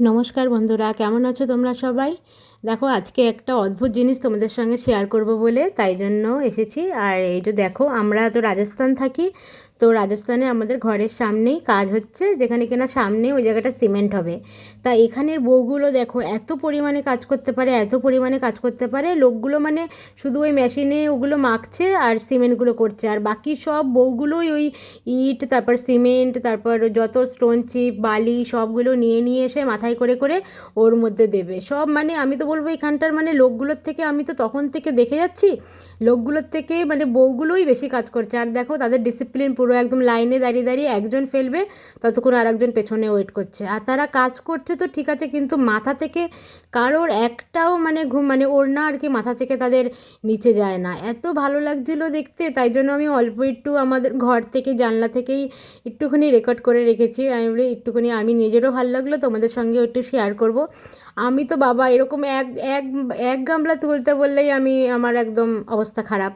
নমস্কার বন্ধুরা, কেমন আছো তোমরা সবাই? দেখো, আজকে একটা অদ্ভুত জিনিস তোমাদের সঙ্গে শেয়ার করব বলে, তাই জন্য এসেছি। আর এই যে দেখো, আমরা তো রাজস্থান থাকি তো রাজস্থানে আমাদের ঘরের সামনেই কাজ হচ্ছে, যেখানে কিনা সামনে ওই জায়গাটা সিমেন্ট হবে। তা এখানের বউগুলো দেখো এত পরিমাণে কাজ করতে পারে, এত পরিমাণে কাজ করতে পারে, লোকগুলো মানে শুধু ওই মেশিনে ওগুলো মাখছে আর সিমেন্টগুলো করছে। আর বাকি সব বউগুলোই ওই ইট, তারপর সিমেন্ট, তারপর যত স্টোন চিপ, বালি সবগুলো নিয়ে নিয়ে এসে মাথায় করে করে ওর মধ্যে দেবে। সব মানে আমি তো বলব এখানটার মানে লোকগুলোর থেকে আমি তো তখন থেকে দেখে যাচ্ছি লোকগুলোর থেকে মানে বউগুলোই বেশি কাজ করছে। আর দেখো তাদের ডিসিপ্লিন পুরো একদম লাইনে দাঁড়িয়ে দাঁড়িয়ে একজন ফেলবে, ততক্ষণ আর একজন পেছনে ওয়েট করছে। আর তারা কাজ করছে তো ঠিক আছে, কিন্তু মাথা থেকে কারোর একটাও মানে ঘুম মানে ওড়না আর কি মাথা থেকে তাদের নিচে যায় না। এত ভালো লাগছিল দেখতে, তাই জন্য আমি অল্প একটু আমাদের ঘর থেকে জানলা থেকেই একটুখানি রেকর্ড করে রেখেছি। আমি বলি, একটুখানি আমি নিজেরও ভালো লাগল, তোমাদের সঙ্গে একটু শেয়ার করব। আমি তো বাবা এরকম এক এক এক গামলা তুলতে বললেই আমি আমার একদম অবস্থা খারাপ